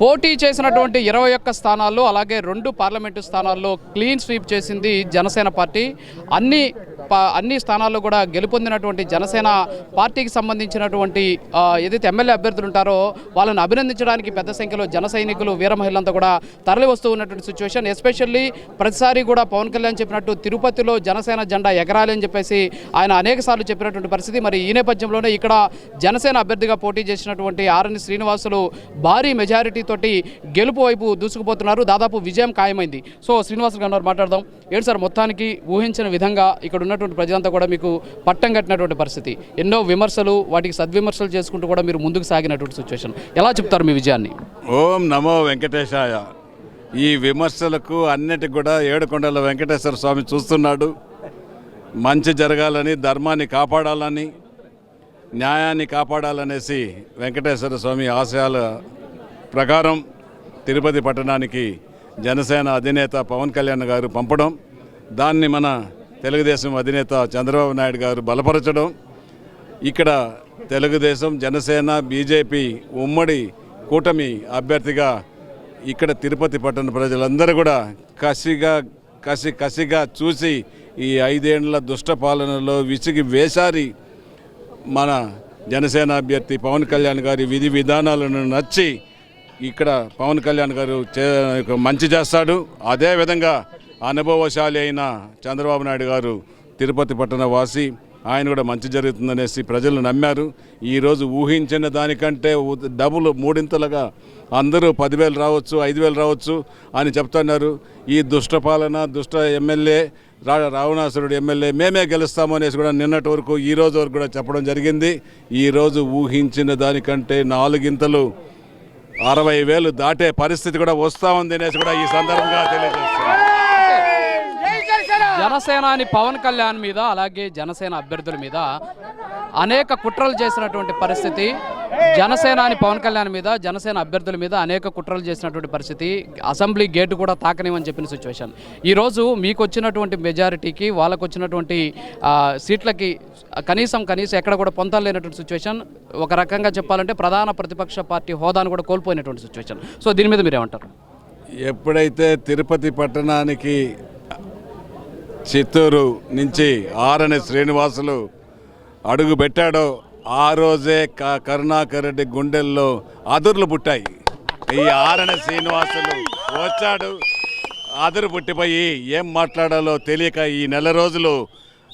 పోటీ చేసినటువంటి ఇరవై ఒక్క స్థానాల్లో అలాగే రెండు పార్లమెంటు స్థానాల్లో క్లీన్ స్వీప్ చేసింది జనసేన పార్టీ. అన్ని అన్ని స్థానాల్లో కూడా గెలుపొందినటువంటి జనసేన పార్టీకి సంబంధించినటువంటి ఏదైతే ఎమ్మెల్యే అభ్యర్థులు ఉంటారో వాళ్ళని అభినందించడానికి పెద్ద సంఖ్యలో జన సైనికులు వీర మహిళలంతా కూడా తరలి వస్తూ ఉన్నటువంటి సిచ్యువేషన్ ఎస్పెషల్లీ ప్రతిసారి కూడా పవన్ కళ్యాణ్ చెప్పినట్టు తిరుపతిలో జనసేన జెండా ఎగరాలి అని చెప్పేసి ఆయన అనేక సార్లు చెప్పినటువంటి పరిస్థితి. మరి ఈ నేపథ్యంలోనే ఇక్కడ జనసేన అభ్యర్థిగా పోటీ చేసినటువంటి ఆర్ఎన్ శ్రీనివాసులు భారీ మెజారిటీ తోటి గెలుపు వైపు దూసుకుపోతున్నారు. దాదాపు విజయం ఖాయమైంది. సో శ్రీనివాసులు గారు మాట్లాడదాం. ఏంటి సార్ మొత్తానికి ఊహించిన విధంగా ఇక్కడ ఉన్నటువంటి ప్రజలంతా కూడా మీకు పట్టం కట్టినటువంటి పరిస్థితి. ఎన్నో విమర్శలు వాటికి సద్విమర్శలు చేసుకుంటూ కూడా మీరు ముందుకు సాగినటువంటి సిచ్యువేషన్ ఎలా చెప్తారు మీ విజయాన్ని? ఓం నమో వెంకటేశాయ. ఈ విమర్శలకు అన్నిటికి కూడా ఏడుకొండల వెంకటేశ్వర స్వామి చూస్తున్నాడు. మంచి జరగాలని ధర్మాన్ని కాపాడాలని న్యాయాన్ని కాపాడాలనేసి వెంకటేశ్వర స్వామి ఆశయాల ప్రకారం తిరుపతి పట్టణానికి జనసేన అధినేత పవన్ కళ్యాణ్ గారు పంపడం దాన్ని మన తెలుగుదేశం అధినేత చంద్రబాబు నాయుడు గారు బలపరచడం ఇక్కడ తెలుగుదేశం జనసేన బీజేపీ ఉమ్మడి కూటమి అభ్యర్థిగా ఇక్కడ తిరుపతి పట్టణ ప్రజలందరూ కూడా కసిగా కసి కసిగా చూసి ఈ ఐదేండ్ల దుష్ట పాలనలో విసిగి వేసారి మన జనసేన అభ్యర్థి పవన్ కళ్యాణ్ గారి విధి విధానాలను నచ్చి ఇక్కడ పవన్ కళ్యాణ్ గారు చే- మంచి చేస్తాడు. అదేవిధంగా అనుభవశాలి అయిన చంద్రబాబు నాయుడు గారు తిరుపతి పట్టణ వాసి ఆయన కూడా మంచి జరుగుతుందనేసి ప్రజలు నమ్మారు. ఈరోజు ఊహించిన దానికంటే డబుల్ మూడింతలుగా అందరూ పదివేలు రావచ్చు ఐదు వేలు రావచ్చు అని చెప్తున్నారు. ఈ దుష్టపాలన దుష్ట ఎమ్మెల్యే రా రావణాసురుడు ఎమ్మెల్యే మేమే గెలుస్తాము అనేసి కూడా నిన్నటి వరకు ఈ రోజు వరకు కూడా చెప్పడం జరిగింది. ఈరోజు ఊహించిన దానికంటే నాలుగింతలు అరవై వేలు దాటే పరిస్థితి కూడా వస్తూ ఉంది అనేసి కూడా ఈ సందర్భంగా తెలియజేస్తున్నాను జనసేనాని పవన్ కళ్యాణ్ మీద అలాగే జనసేన అభ్యర్థుల మీద అనేక కుట్రలు చేసినటువంటి పరిస్థితి. జనసేనాని పవన్ కళ్యాణ్ మీద జనసేన అభ్యర్థుల మీద అనేక కుట్రలు చేసినటువంటి పరిస్థితి. అసెంబ్లీ గేటు కూడా తాకనివని చెప్పిన సిచ్యువేషన్ ఈరోజు మీకు వచ్చినటువంటి మెజారిటీకి వాళ్ళకు వచ్చినటువంటి సీట్లకి కనీసం కనీసం ఎక్కడ కూడా పొందలేనటువంటి సిచ్యువేషన్ ఒక రకంగా చెప్పాలంటే ప్రధాన ప్రతిపక్ష పార్టీ హోదాను కూడా కోల్పోయినటువంటి సిచ్యువేషన్ సో దీని మీద మీరేమంటారు? ఎప్పుడైతే తిరుపతి పట్టణానికి చిత్తూరు నుంచి ఆరని శ్రీనివాసులు అడుగు పెట్టాడో ఆ రోజే క- కరుణాకర్ రెడ్డి గుండెల్లో అదుర్లు పుట్టాయి. ఈ ఆరని శ్రీనివాసులు వచ్చాడు అదురు పుట్టిపోయి ఏం మాట్లాడాలో తెలియక ఈ నెల రోజులు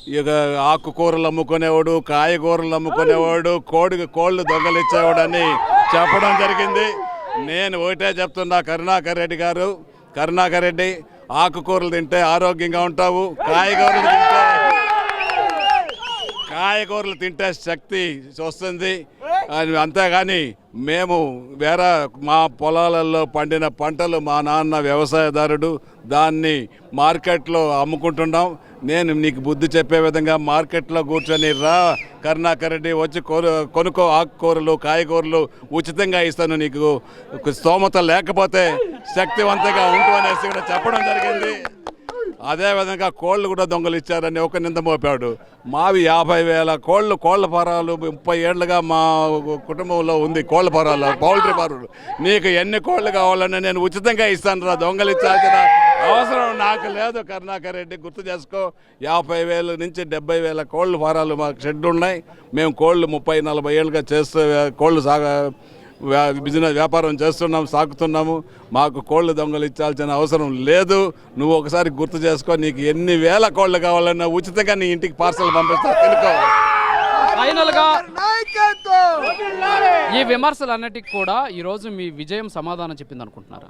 ఇక ఆకుకూరలు అమ్ముకునేవాడు కాయగూరలు అమ్ముకునేవాడు కోడి కోళ్ళు దొంగలిచ్చేవాడని చెప్పడం జరిగింది. నేను ఒకటే చెప్తున్నా కరుణాకర్ రెడ్డి గారు కరుణాకర్ రెడ్డి ఆకుకూరలు తింటే ఆరోగ్యంగా ఉంటావు. కాయగూరలు తింటే కాయగూరలు తింటే శక్తి వస్తుంది. అంతేగాని మేము వేరే మా పొలాలలో పండిన పంటలు మా నాన్న వ్యవసాయదారుడు దాన్ని మార్కెట్లో అమ్ముకుంటున్నాం. నేను నీకు బుద్ధి చెప్పే విధంగా మార్కెట్లో కూర్చొని రా కరుణాకర్ రెడ్డి వచ్చి కొను కొనుక్కో ఆకుకూరలు కాయగూరలు ఉచితంగా ఇస్తాను నీకు. స్తోమత లేకపోతే శక్తివంతంగా ఉంటూ అనేసి కూడా చెప్పడం జరిగింది. అదేవిధంగా కోళ్ళు కూడా దొంగలు ఇచ్చారని ఒక నింద మోపాడు. మావి యాభై వేల కోళ్ళు కోళ్ళ ఫారాలు ముప్పై ఏళ్ళుగా మా కుటుంబంలో ఉంది కోళ్ళ ఫారాలు పౌల్ట్రీ ఫారాలు. నీకు ఎన్ని కోళ్ళు కావాలని నేను ఉచితంగా ఇస్తాను రా దొంగలు ఇచ్చాల్సిన అవసరం నాకు లేదు కరుణాకర్ రెడ్డి గుర్తు చేసుకో. యాభై వేల నుంచి డెబ్బై వేల కోళ్ళ ఫారాలు మాకు షెడ్ ఉన్నాయి మేము కోళ్ళు ముప్పై నలభై ఏళ్ళుగా చేస్తూ కోళ్ళు సాగా బిజినెస్ వ్యాపారం చేస్తున్నాం సాగుతున్నాము. మాకు కోళ్ళు దొంగలు ఇచ్చాల్సిన అవసరం లేదు. నువ్వు ఒకసారి గుర్తు చేసుకో నీకు ఎన్ని వేల కోళ్ళు కావాలన్నా ఉచితంగా నీ ఇంటికి పార్సల్ పంపిస్తా. తెలుకో ఫైనల్గా ఈ విమర్శలన్నిటికి కూడా ఈరోజు మీ విజయం సమాధానం చెప్పింది అనుకుంటున్నారా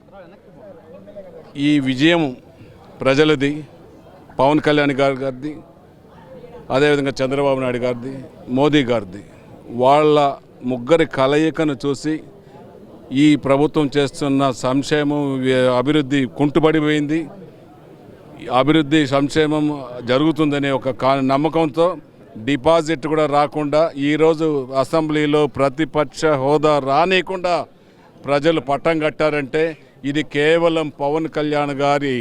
ఈ విజయం ప్రజలది పవన్ కళ్యాణ్ గారి గారిది అదేవిధంగా చంద్రబాబు నాయుడు గారిది మోదీ గారిది వాళ్ళ ముగ్గురి కలయికను చూసి ఈ ప్రభుత్వం చేస్తున్న సంక్షేమం అభివృద్ధి కుంటుపడిపోయింది అభివృద్ధి సంక్షేమం జరుగుతుందనే ఒక కా- నమ్మకంతో డిపాజిట్ కూడా రాకుండా ఈరోజు అసెంబ్లీలో ప్రతిపక్ష హోదా రానియకుండా ప్రజలు పట్టం కట్టారంటే ఇది కేవలం పవన్ కళ్యాణ్ గారి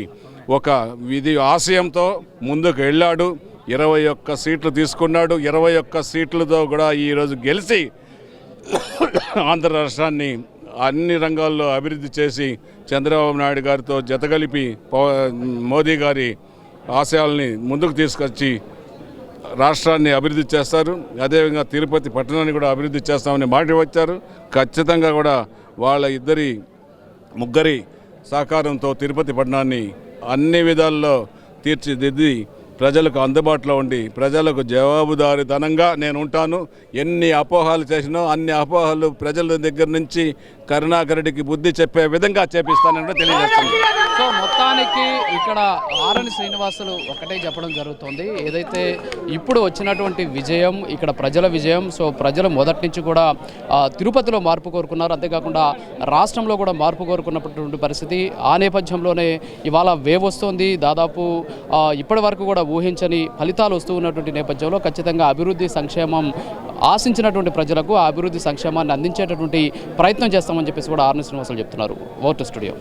ఒక విధి ఆశయంతో ముందుకు వెళ్ళాడు. ఇరవై ఒక్క సీట్లు తీసుకున్నాడు. ఇరవై ఒక్క సీట్లతో కూడా ఈరోజు గెలిచి ఆంధ్ర రాష్ట్రాన్ని అన్ని రంగాల్లో అభివృద్ధి చేసి చంద్రబాబు నాయుడు గారితో జతగలిపి మోదీ గారి ఆశయాల్ని ముందుకు తీసుకొచ్చి రాష్ట్రాన్ని అభివృద్ధి చేస్తారు. అదేవిధంగా తిరుపతి పట్టణాన్ని కూడా అభివృద్ధి చేస్తామని మాట వచ్చారు ఖచ్చితంగా కూడా వాళ్ళ ఇద్దరి ముగ్గురి సహకారంతో తిరుపతి పట్టణాన్ని అన్ని విధాల్లో తీర్చిదిద్ది ప్రజలకు అందుబాటులో ఉండి ప్రజలకు జవాబుదారితనంగా నేను ఉంటాను ఎన్ని అపోహాలు చేసినో అన్ని అపోహలు ప్రజల దగ్గర నుంచి కరుణాకరుడికి బుద్ధి చెప్పే విధంగా చేపిస్తానని కూడా తెలియజేస్తున్నాను సో మొత్తానికి ఇక్కడ ఆరణి శ్రీనివాసులు ఒకటే చెప్పడం జరుగుతుంది. ఏదైతే ఇప్పుడు వచ్చినటువంటి విజయం ఇక్కడ ప్రజల విజయం సో ప్రజలు మొదటి నుంచి కూడా తిరుపతిలో మార్పు కోరుకున్నారు. అంతేకాకుండా రాష్ట్రంలో కూడా మార్పు కోరుకున్నటువంటి పరిస్థితి ఆ నేపథ్యంలోనే ఇవాళ వేవ్ వస్తుంది. దాదాపు ఇప్పటి వరకు కూడా ఊహించని ఫలితాలు వస్తూ ఉన్నటువంటి నేపథ్యంలో ఖచ్చితంగా అభివృద్ధి సంక్షేమం ఆశించినటువంటి ప్రజలకు ఆ అభివృద్ధి సంక్షేమాన్ని అందించేటటువంటి ప్రయత్నం చేస్తామని చెప్పేసి కూడా ఆర్ని శ్రీనివాసులు చెప్తున్నారు. Vote studio.